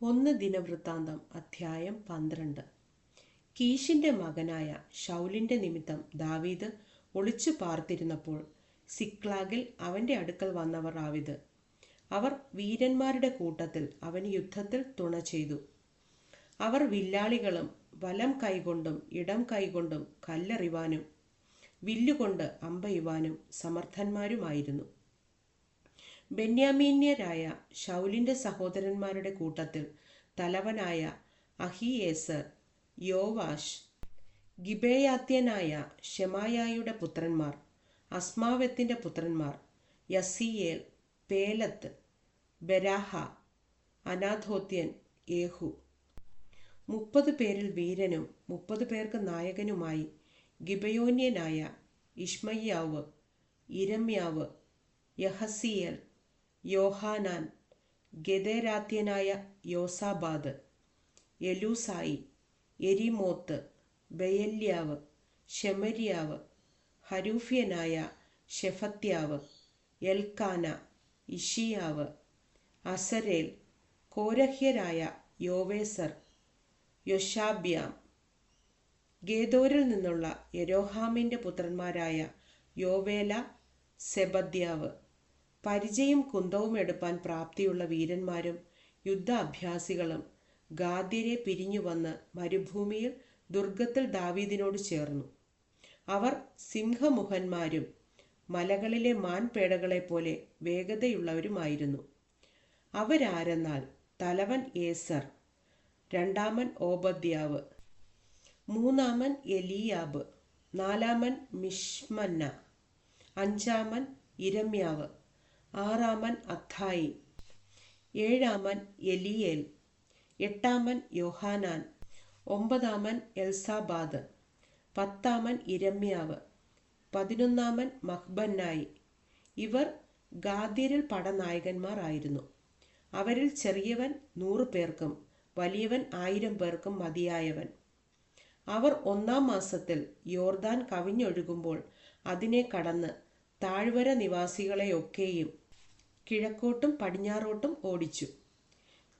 ഒന്ന് ദിനവൃത്താന്തം അധ്യായം പന്ത്രണ്ട്. കീശിന്റെ മകനായ ഷൗലിന്റെ നിമിത്തം ദാവീദ് ഒളിച്ചു പാർത്തിരുന്നപ്പോൾ സിക്ലാഗിൽ അവന്റെ അടുക്കൽ വന്നവർ ആവിത്. അവർ വീരന്മാരുടെ കൂട്ടത്തിൽ അവന് യുദ്ധത്തിൽ തുണ ചെയ്തു. അവർ വില്ലാളികളും വലം കൈകൊണ്ടും ഇടം കൈകൊണ്ടും കല്ലെറിവാനും വില്ലുകൊണ്ട് അമ്പയുവാനും സമർത്ഥന്മാരുമായിരുന്നു. ബെന്യാമീന്യരായ ഷൗലിന്റെ സഹോദരന്മാരുടെ കൂട്ടത്തിൽ തലവനായ അഹിയേസർ യോവാഷ് ഗിബേയാത്യനായ ഷെമായായുടെ പുത്രന്മാർ അസ്മാവത്തിന്റെ പുത്രന്മാർ യസിയേൽ പേലത്ത് ബരാഹ അനാഥോത്യൻ യേഹു. മുപ്പത് പേരിൽ വീരനും മുപ്പത് പേർക്ക് നായകനുമായി ഗിബയോന്യനായ ഇഷ്മയ്യാവ് ഇരമ്യാവ് യഹസിയൽ യോഹാനാൻ ഗതേരാത്യനായ യോസാബാദ് എലൂസായി എരിമോത്ത് ബയല്യാവ് ഷെമരിയാവ് ഹരൂഫ്യനായ ഷെഫത്യാവ് എൽക്കാന ഇഷിയാവ് അസരേൽ കോരഹ്യരായ യോവേസർ യൊഷാബ്യാം ഗേദോരിൽ നിന്നുള്ള യരോഹാമിന്റെ പുത്രന്മാരായ യോവേല സെബദ്യാവ്. പരിചയം കുന്തവും എടുപ്പാൻ പ്രാപ്തിയുള്ള വീരന്മാരും യുദ്ധാഭ്യാസികളും ഗാദ്യരെ പിരിഞ്ഞു വന്ന് മരുഭൂമിയിൽ ദുർഗത്തിൽ ദാവീദിനോട് ചേർന്നു. അവർ സിംഹമുഖന്മാരും മലകളിലെ മാൻപേടകളെ പോലെ വേഗതയുള്ളവരുമായിരുന്നു. അവരാരെന്നാൽ? തലവൻ ഏസർ രണ്ടാമൻ ഓബദ്യാവ് മൂന്നാമൻ എലിയാബ് നാലാമൻ മിഷ്മന്ന അഞ്ചാമൻ ഇരമ്യാവ്. ആറാമൻ അത്തായി ഏഴാമൻ എലിയേൽ. എട്ടാമൻ യോഹാനാൻ. ഒമ്പതാമൻ എൽസാബാദ്. പത്താമൻ ഇരമ്യാവ്. പതിനൊന്നാമൻ മഹ്ബന്നായി. ഇവർ ഗാദ്യരിൽ പടനായകന്മാരായിരുന്നു അവരിൽ ചെറിയവൻ നൂറ് പേർക്കും വലിയവൻ ആയിരം പേർക്കും മതിയായവൻ. അവർ ഒന്നാം മാസത്തിൽ യോർദാൻ കവിഞ്ഞൊഴുകുമ്പോൾ അതിനെ കടന്ന് താഴ്വര നിവാസികളെയൊക്കെയും കിഴക്കോട്ടും പടിഞ്ഞാറോട്ടും ഓടിച്ചു.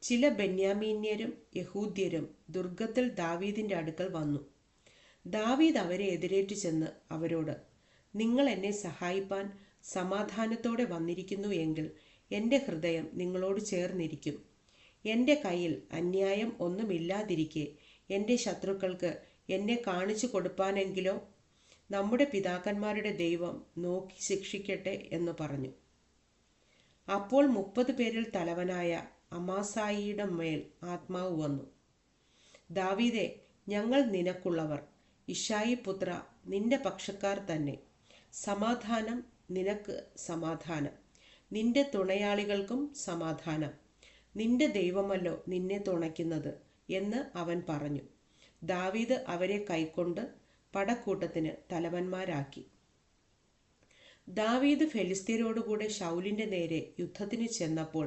ചില ബെന്യാമീന്യരും യഹൂദ്യരും ദുർഗത്തിൽ ദാവീദിന്റെ അടുക്കൽ വന്നു. ദാവീദ് അവരെ എതിരേറ്റു ചെന്ന് അവരോട് നിങ്ങൾ എന്നെ സഹായിപ്പാൻ സമാധാനത്തോടെ വന്നിരിക്കുന്നു എങ്കിൽ എന്റെ ഹൃദയം നിങ്ങളോട് ചേർന്നിരിക്കും. എന്റെ കയ്യിൽ അന്യായം ഒന്നുമില്ലാതിരിക്കെ എന്റെ ശത്രുക്കൾക്ക് എന്നെ കാണിച്ചു കൊടുപ്പാനെങ്കിലോ? നമ്മുടെ പിതാക്കന്മാരുടെ ദൈവം നോക്കി ശിക്ഷിക്കട്ടെ എന്ന് പറഞ്ഞു. അപ്പോൾ മുപ്പത് പേരിൽ തലവനായ അമാസായിയുടെ മേൽ ആത്മാവ് വന്നു. ദാവീദെ ഞങ്ങൾ നിനക്കുള്ളവർ. ഇഷായി പുത്ര നിന്റെ പക്ഷക്കാർ തന്നെ. സമാധാനം നിനക്ക് സമാധാനം. നിന്റെ തുണയാളികൾക്കും സമാധാനം. നിന്റെ ദൈവമല്ലോ നിന്നെ തുണയ്ക്കുന്നത് എന്ന് അവൻ പറഞ്ഞു. ദാവീദ് അവരെ കൈക്കൊണ്ട് പടക്കൂട്ടത്തിന് തലവന്മാരാക്കി. ദാവീദ് ഫെലിസ്തീനോടുകൂടെ ഷൗലിന്റെ നേരെ യുദ്ധത്തിന് ചെന്നപ്പോൾ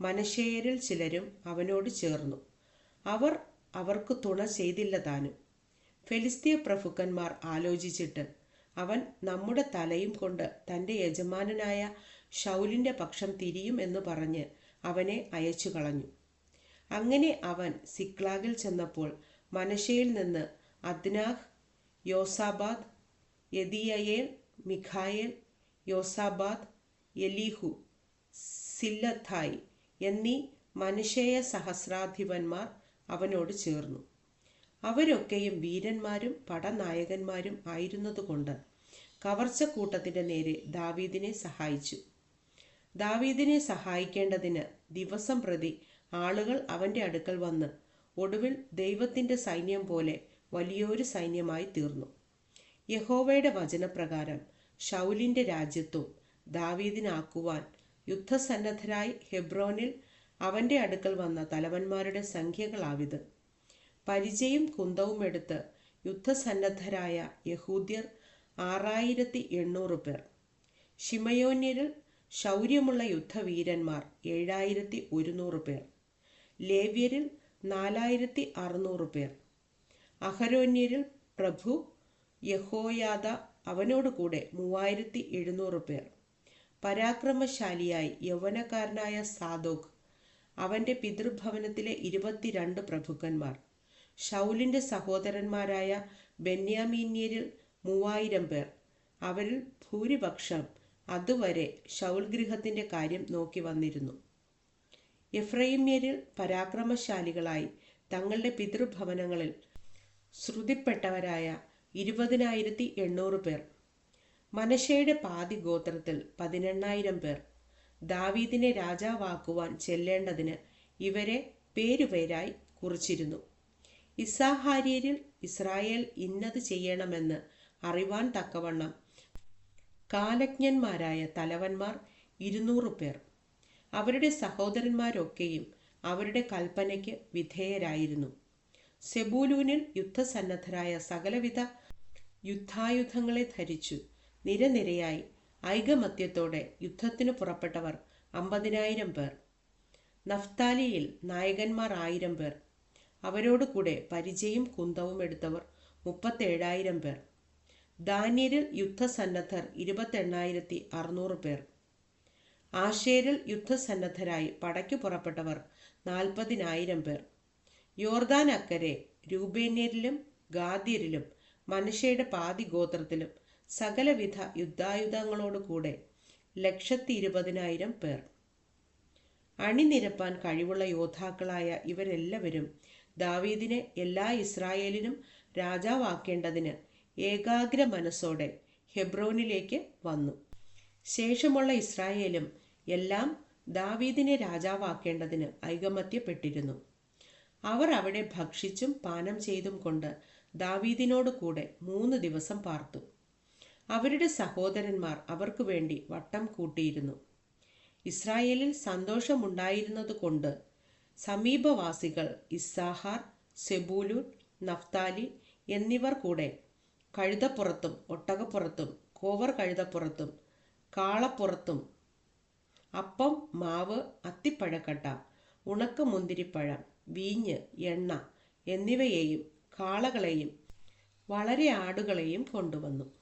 മനശ്ശേരിൽ ചിലരും അവനോട് ചേർന്നു. അവർ അവർക്ക് തുണ ചെയ്തില്ല താനും. ഫെലിസ്തീയ പ്രഭുക്കന്മാർ ആലോചിച്ചിട്ട് അവൻ നമ്മുടെ തലയും കൊണ്ട് തന്റെ യജമാനനായ ഷൗലിന്റെ പക്ഷം തിരിയും എന്ന് പറഞ്ഞ് അവനെ അയച്ചു കളഞ്ഞു. അങ്ങനെ അവൻ സിക്ലാഗിൽ ചെന്നപ്പോൾ മനശയിൽ നിന്ന് അദ്നാഹ് യോസാബാദ് യദിയയേൽ മിഖായേൽ യോസാബാദ് എലീഹു സില്ലഥായി എന്നീ മനുഷ്യ സഹസ്രാധിപന്മാർ അവനോട് ചേർന്നു. അവരൊക്കെയും വീരന്മാരും പടനായകന്മാരും ആയിരുന്നതുകൊണ്ട് കവർച്ചക്കൂട്ടത്തിന്റെ നേരെ ദാവീദിനെ സഹായിച്ചു. ദാവീദിനെ സഹായിക്കേണ്ടതിന് ദിവസം പ്രതി ആളുകൾ അവന്റെ അടുക്കൽ വന്ന് ഒടുവിൽ ദൈവത്തിന്റെ സൈന്യം പോലെ വലിയൊരു സൈന്യമായി തീർന്നു. യഹോവയുടെ വചനപ്രകാരം ഷൗലിന്റെ രാജ്യത്തും ദാവീദിനാക്കുവാൻ യുദ്ധസന്നദ്ധരായി ഹെബ്രോനിൽ അവന്റെ അടുക്കൽ വന്ന തലവന്മാരുടെ സംഖ്യകളാവിത്. പരിചയും കുന്തവും എടുത്ത് യുദ്ധസന്നദ്ധരായ യഹൂദ്യർ ആറായിരത്തി എണ്ണൂറ് പേർ. ഷിമയോന്യരിൽ ശൗര്യമുള്ള യുദ്ധവീരന്മാർ ഏഴായിരത്തി ഒരുന്നൂറ് പേർ. ലേവ്യരിൽ നാലായിരത്തി അറുന്നൂറ് പേർ. അഹരോന്യരിൽ പ്രഭു യഹോയാദ അവനോടുകൂടെ മൂവായിരത്തി എഴുന്നൂറ് പേർ. പരാക്രമശാലിയായി യൗവനക്കാരനായ സാദോക് അവന്റെ പിതൃഭവനത്തിലെ ഇരുപത്തിരണ്ട് പ്രഭുക്കന്മാർ. ഷൗലിന്റെ സഹോദരന്മാരായ ബെന്യാമീന്യരിൽ മൂവായിരം പേർ. അവരിൽ ഭൂരിപക്ഷം അതുവരെ ഷൗൽ ഗൃഹത്തിന്റെ കാര്യം നോക്കി വന്നിരുന്നു. എഫ്രൈമ്യരിൽ പരാക്രമശാലികളായി തങ്ങളുടെ പിതൃഭവനങ്ങളിൽ ശ്രുതിപ്പെട്ടവരായ ഇരുപതിനായിരത്തി എണ്ണൂറ് പേർ. മനശയുടെ പാതി ഗോത്രത്തിൽ പതിനെണ്ണായിരം പേർ. ദാവീദിനെ രാജാവാക്കുവാൻ ചെല്ലേണ്ടതിന് ഇവരെ പേരുപേരായി കുറിച്ചിരുന്നു. ഇസാഹാര്യരിൽ ഇസ്രായേൽ ഇന്നത് ചെയ്യണമെന്ന് അറിവാൻ തക്കവണ്ണം കാലജ്ഞന്മാരായ തലവന്മാർ ഇരുന്നൂറ് പേർ. അവരുടെ സഹോദരന്മാരൊക്കെയും അവരുടെ കൽപ്പനയ്ക്ക് വിധേയരായിരുന്നു. സെബൂലൂനിൽ യുദ്ധസന്നദ്ധരായ സകലവിധ യുദ്ധായുധങ്ങളെ ധരിച്ചു. നിരനിരയായി. ഐകമത്യത്തോടെ യുദ്ധത്തിനു പുറപ്പെട്ടവർ അമ്പതിനായിരം പേർ. നഫ്താലിയിൽ നായകന്മാർ ആയിരം പേർ. അവരോടുകൂടെ പരിചയും കുന്തവും എടുത്തവർ മുപ്പത്തേഴായിരം പേർ. ദാന്യരിൽ യുദ്ധസന്നദ്ധർ ഇരുപത്തെണ്ണായിരത്തി അറുന്നൂറ് പേർ. ആശേരിൽ യുദ്ധസന്നദ്ധരായി പടയ്ക്കു പുറപ്പെട്ടവർ നാൽപ്പതിനായിരം പേർ. യോർദാൻ അക്കരെ രൂപേന്യരിലും ഗാദ്യരിലും മനുഷ്യയുടെ പാതി ഗോത്രത്തിലും സകലവിധ യുദ്ധായുധങ്ങളോടുകൂടെ ലക്ഷത്തി ഇരുപതിനായിരം പേർ. അണിനിരപ്പാൻ കഴിവുള്ള യോദ്ധാക്കളായ ഇവരെല്ലാവരും ദാവീദിനെ എല്ലാ ഇസ്രായേലിനും രാജാവാക്കേണ്ടതിന് ഏകാഗ്ര മനസ്സോടെ ഹെബ്രോനിലേക്ക് വന്നു. ശേഷമുള്ള ഇസ്രായേലും എല്ലാം ദാവീദിനെ രാജാവാക്കേണ്ടതിന് ഐകമത്യപ്പെട്ടിരുന്നു. അവർ അവിടെ ഭക്ഷിച്ചും പാനം ചെയ്തും കൊണ്ട് ദാവീദിനോട് കൂടെ മൂന്ന് ദിവസം പാർത്തു. അവരുടെ സഹോദരന്മാർ അവർക്ക് വേണ്ടി വട്ടം കൂട്ടിയിരുന്നു. ഇസ്രായേലിൽ സന്തോഷമുണ്ടായിരുന്നതുകൊണ്ട് സമീപവാസികൾ ഇസ്സാഹാർ സെബൂലൂൻ നഫ്താലി എന്നിവർ കൂടെ കഴുതപ്പുറത്തും ഒട്ടകപ്പുറത്തും കോവർ കഴുതപ്പുറത്തും കാളപ്പുറത്തും അപ്പം മാവ് അത്തിപ്പഴക്കട്ട ഉണക്ക മുന്തിരിപ്പഴം വീഞ്ഞ് എണ്ണ എന്നിവയെയും കാളകളെയും വളരെ ആടുകളെയും കൊണ്ടുവന്നു.